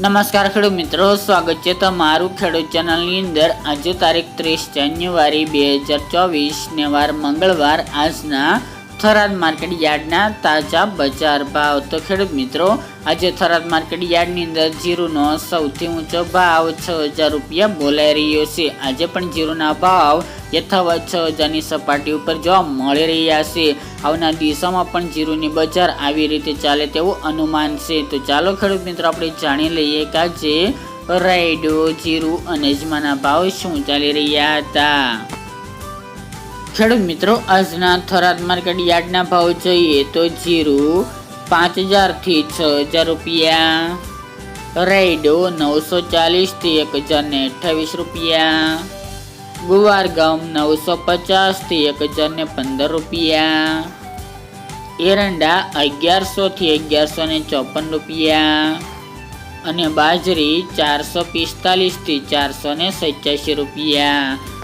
નમસ્કાર ખેડૂત મિત્રો, સ્વાગત છે તમારું ખેડૂત ચેનલની અંદર. આજે તારીખ ત્રીસ જાન્યુઆરી બે હજાર ચોવીસ, ને વાર મંગળવાર, આજના થરાદ માર્કેટ યાર્ડના તાજા બજાર ભાવ તો ખેડૂત મિત્રો, આજે થરાદ માર્કેટ યાર્ડની અંદર જીરુનો સૌથી ઊંચો ભાવ છ હજાર રૂપિયા બોલાઈ રહ્યો છે. આજે પણ જીરુના ભાવ યથાવત છ હજારની સપાટી ઉપર જોવા મળી રહ્યા છે. આવનાર દિવસોમાં પણ જીરુની બજાર આવી રીતે ચાલે તેવું અનુમાન છે. તો ચાલો ખેડૂત મિત્રો, આપણે જાણી લઈએ કે આજે રાયડો, જીરુ અને અજમાના ભાવ શું ચાલી રહ્યા હતા. ખેડૂત મિત્રો, આજના થરાદ માર્કેટ યાર્ડના ભાવ જોઈએ તો જીરું પાંચ હજારથી છ હજાર રૂપિયા. રાયડો નવસો ચાલીસથી એક હજારને અઠ્ઠાવીસ રૂપિયા. ગુવાર ગમ નવસો પચાસથી એક હજારને પંદર રૂપિયા. એરંડા અગિયારસોથી અગિયારસો ને ચોપન રૂપિયા. અને બાજરી ચારસો પિસ્તાલીસથી ચારસો ને રૂપિયા.